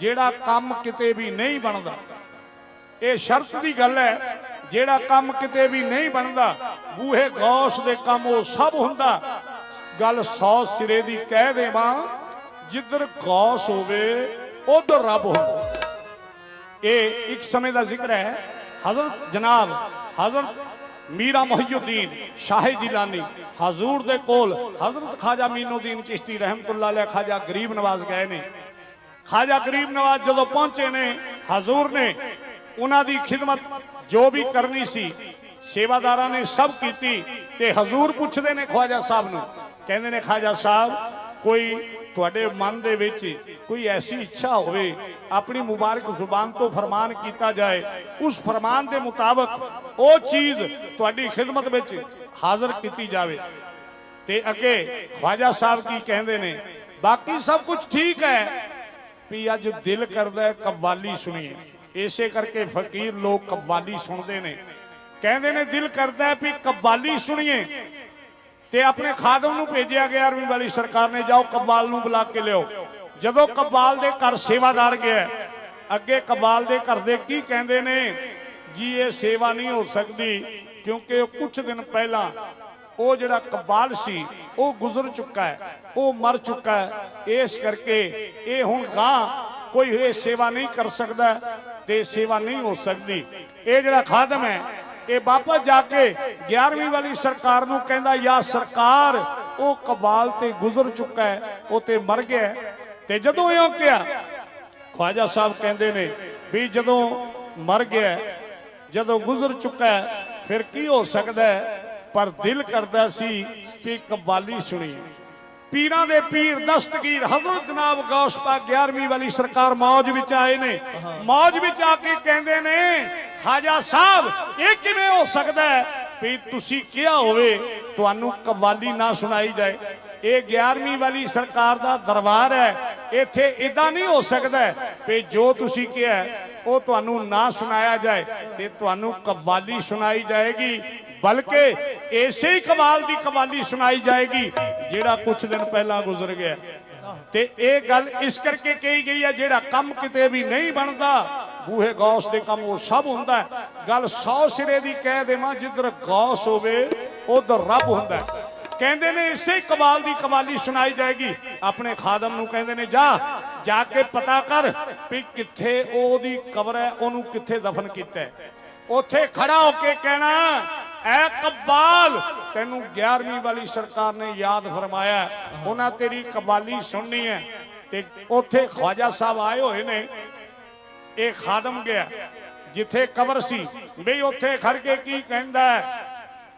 ਜਿਹੜਾ ਕੰਮ ਕਿਤੇ ਵੀ ਨਹੀਂ ਬਣਦਾ। ਇਹ ਸ਼ਰਤ ਦੀ ਗੱਲ ਹੈ, ਜਿਹੜਾ ਕੰਮ ਕਿਤੇ ਵੀ ਨਹੀਂ ਬਣਦਾ, ਬੂਹੇ ਗੌਸ ਦੇ ਕੰਮ ਉਹ ਸਭ ਹੁੰਦਾ। ਗੱਲ ਸੌ ਸਿਰੇ ਦੀ ਕਹਿ ਦੇਵਾਂ, ਜਿੱਧਰ ਗੌਸ ਹੋਵੇ, ਉਧਰ ਰੱਬ ਹੋਵੇ ਇਹ ਇੱਕ ਸਮੇਂ ਦਾ ਜ਼ਿਕਰ ਹੈ, ਹਜ਼ਰਤ ਜਨਾਬ, ਹਜ਼ਰਤ ਮੀਰਾ ਮੁਹੀਉਦੀਨ ਸ਼ਾਹ ਜਿਲਾਨੀ, ਹਜ਼ੂਰ ਦੇ ਕੋਲ ਹਜ਼ਰਤ ਖਾਜਾ ਮੀਨੁਦੀਨ ਚਿਸ਼ਤੀ ਰਹਿਮਤੁਲਲਾਹ ਅਲੈਹ ਖਾਜਾ ਗਰੀਬ ਨਵਾਜ਼ ਗਏ ਨੇ। ਖਾਜਾ ਗਰੀਬ ਨਵਾਜ਼ ਜਦੋਂ ਪਹੁੰਚੇ ਨੇ, ਹਜ਼ੂਰ ਨੇ, ਉਹਨਾਂ ਦੀ ਖਿਦਮਤ ਜੋ ਵੀ ਕਰਨੀ ਸੀ, ਸੇਵਾਦਾਰਾਂ ਨੇ ਸਭ ਕੀਤੀ ਤੇ ਹਜ਼ੂਰ ਪੁੱਛਦੇ ਨੇ ਖਵਾਜਾ ਸਾਹਿਬ ਨੂੰ, ਕਹਿੰਦੇ ਨੇ ਖਾਜਾ ਸਾਹਿਬ, ਕੋਈ ਤੁਹਾਡੇ ਮਨ ਦੇ ਵਿੱਚ ਕੋਈ ਐਸੀ ਇੱਛਾ ਹੋਵੇ, ਆਪਣੀ ਮੁਬਾਰਕ ਜ਼ੁਬਾਨ ਤੋਂ ਫਰਮਾਨ ਕੀਤਾ ਜਾਏ, ਉਸ ਫਰਮਾਨ ਦੇ ਮੁਤਾਬਕ ਉਹ ਚੀਜ਼ ਤੁਹਾਡੀ ਖਿਦਮਤ ਵਿੱਚ ਹਾਜ਼ਰ ਕੀਤੀ ਜਾਵੇ। ਤੇ ਅੱਗੇ ਖਵਾਜਾ ਸਾਹਿਬ ਕੀ ਕਹਿੰਦੇ ਨੇ, ਬਾਕੀ ਸਭ ਕੁਝ ਠੀਕ ਹੈ ਵੀ ਅੱਜ ਦਿਲ ਕਰਦਾ ਕਵਾਲੀ ਸੁਣੀਏ। ਇਸੇ ਕਰਕੇ ਫਕੀਰ ਲੋਕ ਕਵਾਲੀ ਸੁਣਦੇ ਨੇ। ਕਹਿੰਦੇ ਨੇ ਦਿਲ ਕਰਦਾ ਵੀ ਕਵਾਲੀ ਸੁਣੀਏ। ਤੇ ਆਪਣੇ ਖਾਦਮ ਨੂੰ ਭੇਜਿਆ ਗਿਆ ਅਰਵਿੰਦ ਵਾਲੀ ਸਰਕਾਰ ਨੇ, ਜਾਓ ਕਬਾਲ ਨੂੰ ਬੁਲਾ ਕੇ ਲਿਓ ਜਦੋਂ ਕਬਾਲ ਦੇ ਘਰ ਸੇਵਾਦਾਰ ਗਿਆ ਅੱਗੇ ਕਬਾਲ ਦੇ ਘਰ ਦੇ ਕੀ ਕਹਿੰਦੇ ਨੇ? ਜੀ, ਇਹ ਸੇਵਾ ਨਹੀਂ ਹੋ ਸਕਦੀ, ਕਿਉਂਕਿ ਉਹ ਕੁਝ ਦਿਨ ਪਹਿਲਾਂ ਉਹ ਜਿਹੜਾ ਕਬਾਲ ਸੀ, ਉਹ ਗੁਜ਼ਰ ਚੁੱਕਾ ਹੈ, ਉਹ ਮਰ ਚੁੱਕਾ ਹੈ। ਇਸ ਕਰਕੇ ਇਹ ਹੁਣ ਗਾਂ ਕੋਈ ਇਹ ਸੇਵਾ ਨਹੀਂ ਕਰ ਸਕਦਾ ਤੇ ਸੇਵਾ ਨਹੀਂ ਹੋ ਸਕਦੀ। ਇਹ ਜਿਹੜਾ ਖਾਦਮ ਹੈ, ਇਹ ਵਾਪਸ ਜਾ ਕੇ 11ਵੀਂ ਵਾਲੀ ਸਰਕਾਰ ਨੂੰ ਕਹਿੰਦਾ, ਯਾ ਸਰਕਾਰ, ਉਹ ਕਬਾਲ ਤੇ ਗੁਜ਼ਰ ਚੁੱਕਾ ਹੈ, ਉਹ ਤੇ ਮਰ ਗਿਆ ਤੇ ਜਦੋਂ ਇਹ ਕਿਹਾ, ਖਵਾਜਾ ਸਾਹਿਬ ਕਹਿੰਦੇ ਨੇ ਵੀ ਜਦੋਂ ਮਰ ਗਿਆ ਜਦੋਂ ਗੁਜ਼ਰ ਚੁੱਕਾ ਫਿਰ ਕੀ ਹੋ ਸਕਦਾ ਹੈ? ਪਰ ਦਿਲ ਕਰਦਾ ਸੀ ਕਿ ਕਬਾਲੀ ਸੁਣੀ। ਪੀਰਾਂ ਦੇ ਪੀਰ ਦਸਤਗੀਰ, ਹਜ਼ਰਤ ਜਨਾਬ ਗੌਸ ਪਾਕ 11ਵੀਂ ਵਾਲੀ ਸਰਕਾਰ ਮੌਜ ਵਿੱਚ ਆਏ ਨੇ। ਮੌਜ ਵਿੱਚ ਆ ਕੇ ਕਹਿੰਦੇ ਨੇ, ਖਾਜਾ ਸਾਹਿਬ, ਇਹ ਕਿਵੇਂ ਹੋ ਸਕਦਾ ਹੈ? ਵੀ ਤੁਸੀਂ ਕਿਹਾ ਹੋਵੇ, ਤੁਹਾਨੂੰ ਕਵਾਲੀ ਨਾ ਸੁਣਾਈ ਜਾਏ। ਇਹ 11ਵੀਂ ਵਾਲੀ ਸਰਕਾਰ ਦਾ ਦਰਬਾਰ ਹੈ। ਇੱਥੇ ਇਦਾਂ ਨਹੀਂ ਹੋ ਸਕਦਾ ਵੀ ਜੋ ਤੁਸੀਂ ਕਿਹਾ, ਉਹ ਤੁਹਾਨੂੰ ਨਾ ਸੁਣਾਇਆ ਜਾਏ ਤੇ ਤੁਹਾਨੂੰ ਕਵਾਲੀ ਸੁਣਾਈ ਜਾਏਗੀ। ਬਲਕਿ ਇਸੇ ਹੀ ਕਮਾਲ ਦੀ ਕਮਾਲੀ ਸੁਣਾਈ ਜਾਏਗੀ, ਜਿਹੜਾ ਕੁਝ ਦਿਨ ਪਹਿਲਾਂ ਗੁਜ਼ਰ ਗਿਆ ਤੇ ਇਹ ਗੱਲ ਇਸ ਕਰਕੇ ਕਹੀ ਗਈ ਹੈ, ਜਿਹੜਾ ਕੰਮ ਕਿਤੇ ਵੀ ਨਹੀਂ ਬਣਦਾ, ਬੂਹੇ ਗੌਸ ਦੇ ਕੰਮ ਉਹ ਸਭ ਹੁੰਦਾ ਹੈ। ਗੱਲ 100 ਸਿਰੇ ਦੀ ਕਹਿ ਦੇਵਾਂ, ਜਿੱਧਰ ਗੌਸ ਹੋਵੇ, ਉਧਰ ਰੱਬ ਹੁੰਦਾ ਹੈ। ਕਹਿੰਦੇ ਨੇ ਇਸੇ ਕਮਾਲ ਦੀ ਕਮਾਲੀ ਸੁਣਾਈ ਜਾਏਗੀ ਆਪਣੇ ਖਾਦਮ ਨੂੰ ਕਹਿੰਦੇ ਨੇ, ਜਾ ਜਾ ਕੇ ਪਤਾ ਕਰ ਵੀ ਕਿੱਥੇ ਉਹਦੀ ਕਬਰ ਹੈ, ਉਹਨੂੰ ਕਿੱਥੇ ਦਫਨ ਕੀਤਾ ਹੈ ਉੱਥੇ ਖੜਾ ਹੋ ਕੇ ਕਹਿਣਾ ਐ ਕਬਾਲ, ਤੈਨੂੰ 11ਵੀਂ ਵਾਲੀ ਸਰਕਾਰ ਨੇ ਯਾਦ ਫਰਮਾਇਆ ਉਹਨਾਂ ਤੇਰੀ ਕਬਾਲੀ ਸੁਣਨੀ ਹੈ ਤੇ ਉੱਥੇ ਖਵਾਜਾ ਸਾਹਿਬ ਆਏ ਹੋਏ ਨੇ, ਇਹ ਖਾਦਮ ਗਿਆ, ਜਿੱਥੇ ਕਬਰ ਸੀ ਵੀ ਉੱਥੇ ਖੜ ਕੇ ਕੀ ਕਹਿੰਦਾ ਹੈ?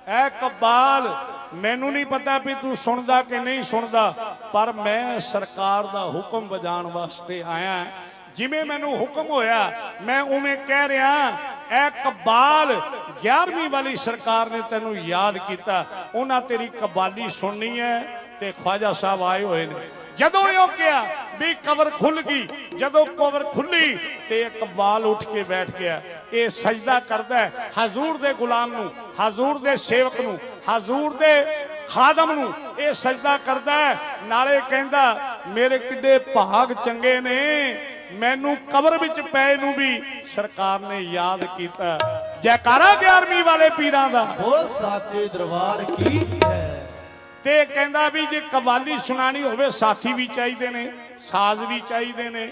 ਐ ਕਬਾਲ, ਮੈਨੂੰ ਨਹੀਂ ਪਤਾ ਵੀ ਤੂੰ ਸੁਣਦਾ ਕਿ ਨਹੀਂ ਸੁਣਦਾ, ਪਰ ਮੈਂ ਸਰਕਾਰ ਦਾ ਹੁਕਮ ਵਜਾਉਣ ਵਾਸਤੇ ਆਇਆ, ਜਿਵੇਂ ਮੈਨੂੰ ਹੁਕਮ ਹੋਇਆ, ਮੈਂ ਉਵੇਂ ਕਹਿ ਰਿਹਾ ਐ ਕਬਾਲ 11ਵੀਂ ਵਾਲੀ ਸਰਕਾਰ ਨੇ ਤੈਨੂੰ ਯਾਦ ਕੀਤਾ। ਉਹਨਾਂ ਤੇਰੀ ਕਬਾਲੀ ਸੁਣਨੀ ਹੈ ਤੇ ਖਵਾਜਾ ਸਾਹਿਬ ਆਏ ਹੋਏ ਨੇ। ਜਦੋਂ ਇਹ ਕਿਹਾ ਵੀ ਕਬਰ ਖੁੱਲ ਗਈ, ਜਦੋਂ ਕਬਰ ਖੁੱਲੀ ਤੇ ਇਕਬਾਲ ਉੱਠ ਕੇ ਬੈਠ ਗਿਆ। ਇਹ ਸਜਦਾ ਕਰਦਾ ਹੈ ਹਜ਼ੂਰ ਦੇ ਗੁਲਾਮ ਨੂੰ, ਹਜ਼ੂਰ ਦੇ ਸੇਵਕ ਨੂੰ, ਹਜ਼ੂਰ ਦੇ ਖਾਦਮ ਨੂੰ ਇਹ ਸਜਦਾ ਕਰਦਾ ਹੈ। ਨਾਲੇ ਕਹਿੰਦਾ, ਮੇਰੇ ਕਿੱਡੇ ਭਾਗ ਚੰਗੇ ਨੇ। ਮੈਨੂੰ ਕਬਰ ਵਿੱਚ ਪਏ ਨੂੰ ਵੀ ਸਰਕਾਰ ਨੇ ਯਾਦ ਕੀਤਾ। ਜੈਕਾਰਾ 11ਵੀਂ ਵਾਲੇ ਪੀਰਾਂ ਦਾ। ਬੋਲ ਸਾਚੇ ਦਰਬਾਰ ਕੀ ਹੈ? ਤੇ ਕਹਿੰਦਾ ਵੀ ਜੇ ਕਵਾਲੀ ਸੁਣਾਣੀ ਹੋਵੇ ਸਾਥੀ ਵੀ ਚਾਹੀਦੇ ਨੇ ਸਾਜ਼ ਵੀ ਚਾਹੀਦੇ ਨੇ।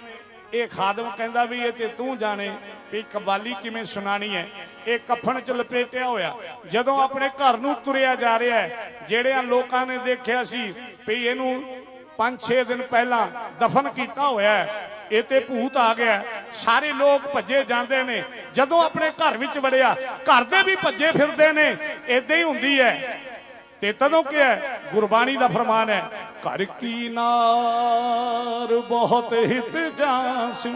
ਇਹ ਖਾਦਮ ਕਹਿੰਦਾ ਵੀ ਇਹ ਤੇ ਤੂੰ ਜਾਣੇ ਵੀ ਕਵਾਲੀ ਕਿਵੇਂ ਸੁਣਾਣੀ ਹੈ। ਇਹ ਕਫਨ ਚ ਲਪੇਟਿਆ ਹੋਇਆ। ਜਦੋਂ ਆਪਣੇ ਘਰ ਨੂੰ ਤੁਰਿਆ ਜਾ ਰਿਹਾ ਹੈ ਜਿਹੜਿਆਂ ਲੋਕਾਂ ਨੇ ਦੇਖਿਆ ਸੀ ਵੀ ਇਹਨੂੰ 5-6 ਦਿਨ ਪਹਿਲਾਂ ਦਫਨ ਕੀਤਾ ਹੋਇਆ ਹੈ ਇਹ ਤੇ ਭੂਤ ਆ ਗਿਆ। ਸਾਰੇ ਲੋਕ ਭੱਜੇ ਜਾਂਦੇ ਨੇ। ਜਦੋਂ ਆਪਣੇ ਘਰ ਵਿੱਚ ਵੜਿਆ, ਘਰ ਦੇ ਵੀ ਭੱਜੇ ਫਿਰਦੇ ਨੇ। ਇਦਾਂ ਹੀ ਹੁੰਦੀ ਹੈ। ਤੇ ਤਦੋਂ ਕੀ ਗੁਰਬਾਣੀ ਦਾ ਫਰਮਾਨ ਹੈ, ਘਰ ਕੀ ਨਾਰ ਬਹੁਤ ਹਿਤ ਜਾਂਸ,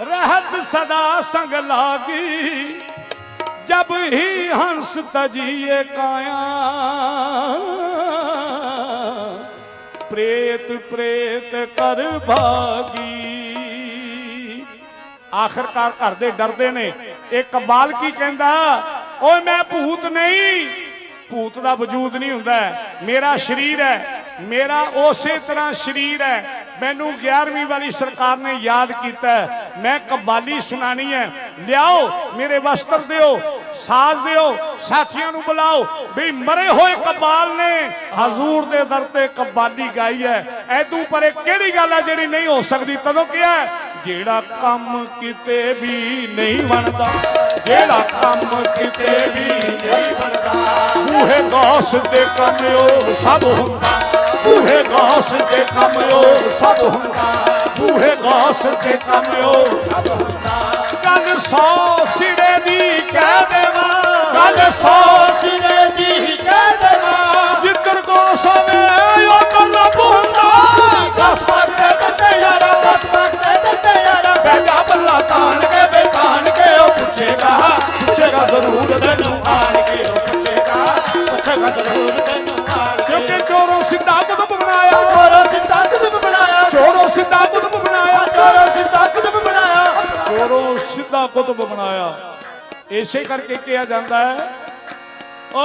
ਰਹਿਤ ਸਦਾ ਸੰਗ ਲਾਗੀ। ਜਬ ਹੀ ਹੰਸ ਤਜੀਏ ਕਾਇਆ ਪ੍ਰੇਤ ਪ੍ਰੇਤ ਕਰ ਭਾਗੀ। ਆਖਰਕਾਰ ਘਰ ਦੇ ਡਰਦੇ ਨੇ। ਇਹ ਕਬਾਲ ਕੀ ਕਹਿੰਦਾ? ਓਏ, ਮੈਂ ਭੂਤ ਨਹੀਂ। ਭੂਤ ਦਾ ਵਜੂਦ ਨਹੀਂ ਹੁੰਦਾ। ਮੇਰਾ ਸਰੀਰ ਹੈ। ਮੇਰਾ ਉਸੇ ਤਰ੍ਹਾਂ ਸਰੀਰ ਹੈ। ਮੈਨੂੰ 11ਵੀਂ ਵਾਲੀ ਸਰਕਾਰ ਨੇ ਯਾਦ ਕੀਤਾ ਮੈਂ ਕਬਾਲੀ ਸੁਣਾਣੀ ਹੈ। ਲਿਆਓ, ਮੇਰੇ ਵਸਤਰ ਦਿਓ, ਸਾਜ਼ ਦਿਓ, ਸਾਥੀਆਂ ਨੂੰ ਬੁਲਾਓ। ਵੀ ਮਰੇ ਹੋਏ ਕਬਾਲ ਨੇ, ਹਜ਼ੂਰ ਦੇ ਦਰ ਤੇ ਕਬਾਲੀ ਗਾਈ ਹੈ। ਐਦੂ ਪਰੇ ਕਿਹੜੀ ਗੱਲ ਹੈ ਜਿਹੜੀ ਨਹੀਂ ਹੋ ਸਕਦੀ? ਤਦੋਂ ਕਿਹਾ ਜਿਹੜਾ ਕੰਮ ਕਿਤੇ ਵੀ ਨਹੀਂ ਬਣਦਾ, ਜਿਹੜਾ ਕੰਮ ਕਿਤੇ ਵੀ ਨਹੀਂ ਬਣਦਾ, ਬੂਹੇ ਗੌਸ ਤੇ ਕੰਮ ਸਭ ਹੁੰਦਾ, ਬੂਹੇ ਗੌਸ ਤੇ ਕੰਮ ਸਭ ਹੁੰਦਾ। ਬੂਹੇ ਗੌਸ ਤੇ ਕੰਮ ਉਹ ਸਭ ਹੁੰਦਾ ਗੱਲ ਸੌ ਸਿਰੇ ਦੀ ਕਹਿ ਦੇਵਾਂ। ਗੱਲ ਸੌ ਸਿਰੇ ਬਣਾਇਆ ਸਿੱਧਾ ਕੁਤਬ ਬਣਾਇਆ। ਇਸੇ ਕਰਕੇ ਕਿਹਾ ਜਾਂਦਾ ਹੈ ਓ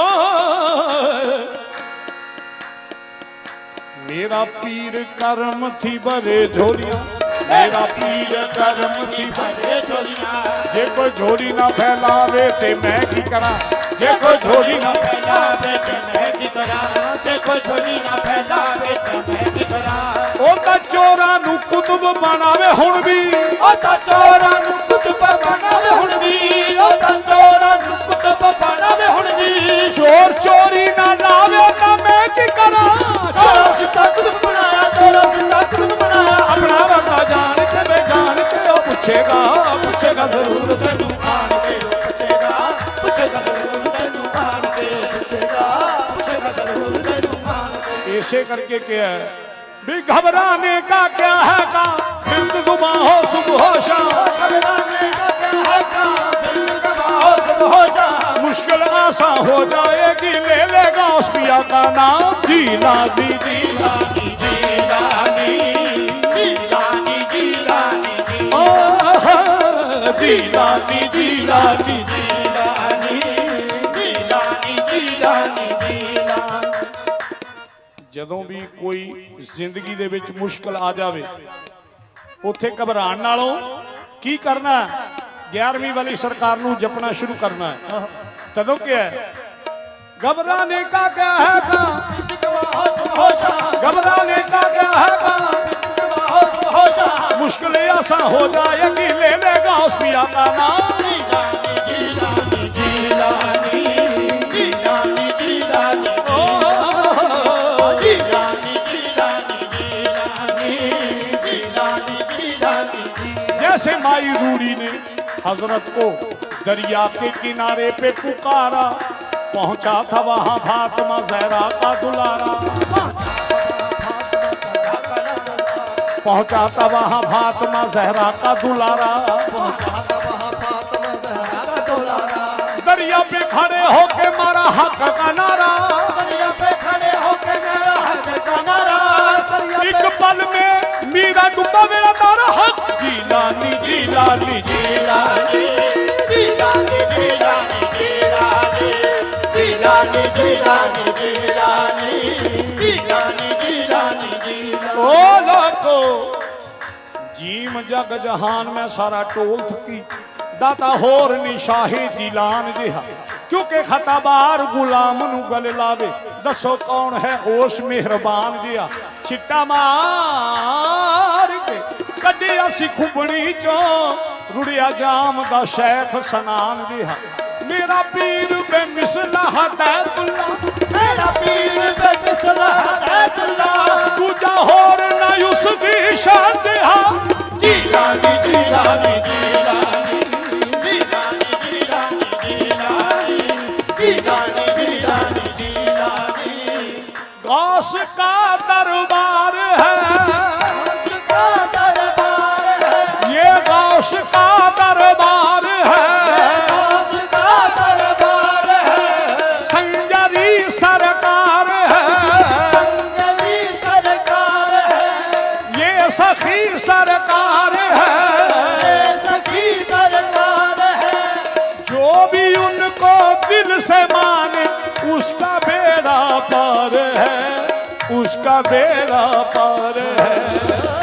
ਮੇਰਾ ਪੀਰ ਕਰਮ ਥੀ ਭਰੇ ਝੋਲੀਆਂ। ਮੇਰਾ ਪੀਰ ਕਰਮ ਥੀ ਭਰੇ ਇਹ ਜੇ ਕੋਈ ਝੋਲੀ ਨਾ ਫੈਲਾਵੇ ਤੇ ਮੈਂ ਕੀ ਕਰਾਂ? ਫੈਲਾਵੇ ਤੇ ਮੈਂ ਕੀ ਕਰਾਂ ਜੇ ਕੋਈ ਝੋਲੀ ਨਾ ਫੈਲਾਵੇ ਤੇ ਮੈਂ ਕੀ ਕਰਾਂ ਉਹ ਤਾਂ ਚੋਰਾਂ ਨੂੰ ਕੁਤਬ ਬਣਾਵੇ ਹੁਣ ਵੀ। ਉਹ ਤਾਂ ਚੋਰਾਂ ਨੂੰ ਕੁਤਬ ਬਣਾਵੇ ਹੁਣ ਵੀ। ਉਹ ਤਾਂ ਚੋਰਾਂ ਨੂੰ ਕੁਤਬ ਬਣਾਵੇ ਹੁਣ ਵੀ। ਚੋਰ ਚੋਰੀ ਨਾ ਲਾਵੇ ਤਾਂ ਮੈਂ ਕੀ ਕਰਾਂ? ਚੋਰਾਂ ਸਿੱਧਾ ਕੁਤਬ ਬਣਾਇਆ ਚੋਰਾਂ ਸਿੱਧਾ ਕੁਤਬ ਬਣਾਇਆ। ਆਪਣਾ ਵਰਤਾ ਜਾਣ ਕੇ ਬੇ ਜਾਣ ਕੇ ਉਹ ਪੁੱਛੇਗਾ ਪੁੱਛੇਗਾ ਜ਼ਰੂਰ ਤੈਨੂੰ। ਇਸੇ ਕਰਕੇ ਕਿਹਾ ਵੀ ਘਬਰਾਨੇ ਕਿਆ ਹੈ ਕਾ? ਬਿੰਦ ਕਾ ਕਿਆ ਹੈ ਕਾ ਬਿੰਦ ਗੁਮਾ ਹੋ ਸੁਬਹ ਸ਼ਾਮ ਆਸਾ ਹੋ ਜਾਏਗੀ ਲੈ ਲੇਗਾ ਉਸ ਪਿਆ ਦਾ ਨਾਮ ਜੀ ਲਾਦੀ ਜੀ ਲਾਦੀ ਜੀ ਲਾਦੀ ਜੀ ਲਾਦੀ ਜੀ ਲਾਦੀ ਜੀ ਲਾਦੀ ਜੀ ਲਾਦੀ ਜਦੋਂ ਵੀ ਕੋਈ ਜ਼ਿੰਦਗੀ ਦੇ ਵਿੱਚ ਮੁਸ਼ਕਲ ਆ ਜਾਵੇ, ਉੱਥੇ ਘਬਰਾਣ ਨਾਲੋਂ ਕੀ ਕਰਨਾ? 11ਵੀਂ ਵਾਲੀ ਸਰਕਾਰ ਨੂੰ ਜਪਣਾ ਸ਼ੁਰੂ ਕਰਨਾ ਹੈ। ਤਦੋਂ ਕਿਹਾ घबराने का क्या है घबराने का क्या है मुश्किल ऐसा हो जाए कि ले लेगा उस पिया का नाम जैसे माई रूड़ी ने हज़रत को दरिया के किनारे पे पुकारा पहुँचा था वहाँ फातिमा जहरा का दुलारा। पहुँचा था वहाँ फातिमा जहरा का दुलारा। दरिया पे खड़े होके मारा हक का नारा। दरिया पे खड़े होके मेरा हक का नारा। एक पल में ਚੁੰਨੀ ਦਾ ਡੁੱਬਾ ਮੇਰਾ ਤਾਰਾ ਹੱਥ। ਜੀ ਲਾਲੀ ਜੀ ਲਾਲੀ ਜੀ ਲਾਲੀ। ਜੀ ਲਾਲੀ ਜੀ ਲਾਲੀ ਜੀ ਲਾਲੀ। ਜੀ ਲਾਲੀ ਜੀ ਲਾਲੀ ਜੀ ਲਾਲੀ। ਜੀ ਲਾਲੀ ਜੀ ਲਾਲੀ, ਜੀ ਓ ਲੋਕੋ ਜੀਮ ਜਗ ਜਹਾਨ, ਮੈਂ ਸਾਰਾ ਟੋਲ ਥੱਕੀ। ਦਾਤਾ ਹੋਰ ਨਹੀਂ ਸ਼ਾਹੀ ਜਿਲਾਨ ਜਿਹਾ। ਕਿਉਂਕਿ ਖਤਾਬਾਰ ਗੁਲਾਮ ਨੂੰ ਗਲ ਲਾਵੇ। ਦੱਸੋ ਕੌਣ ਹੈ ਉਸ ਮਿਹਰਬਾਨ ਜਿਆ ਛਿੱਟਾ ਮਾਰ ਕੇ ਕੱਢੀ ਅਸੀਂ ਖੁਬਣੀ ਚੋਂ। ਰੁੜਿਆ ਜਾਮ ਦਾ ਸ਼ੈਖ ਸਨਾਨ ਜਿਆ ਮੇਰਾ ਪੀਰ ਬੇਮਿਸਲਾ ਹਦਾਇਤੁੱਲਾ ਮੇਰਾ ਪੀਰ ਬੇਮਿਸਲਾ ਹਦਾਇਤੁੱਲਾ ਦੂਜਾ ਹੋਰ ਨਾ ਉਸ ਦੀ ਸ਼ਾਨ ਜਿਆ ਜੀ ਰਾਣੀ ਜੀ ਰਾਣੀ ਗੋਸ਼ ਦਰਬਾਰ ਹੈ। ਗੋਸ਼ ਦਰਬਾਰ ਹੈ। ਸੰਜਰੀ ਸਰਕਾਰ ਹੈ। ਸਰਕਾਰ ਹੈ ਇਹ ਸਖੀ ਸਰਕਾਰ ਹੈ। ਸਖੀ ਸਰਕਾਰ ਹੈ। ਜੋ ਵੀ ਉਨਕੋ ਦਿਲ ਸੇ ਮਾਨੇ ਉਸਕਾ ਹੈ। उसका बेड़ा पार है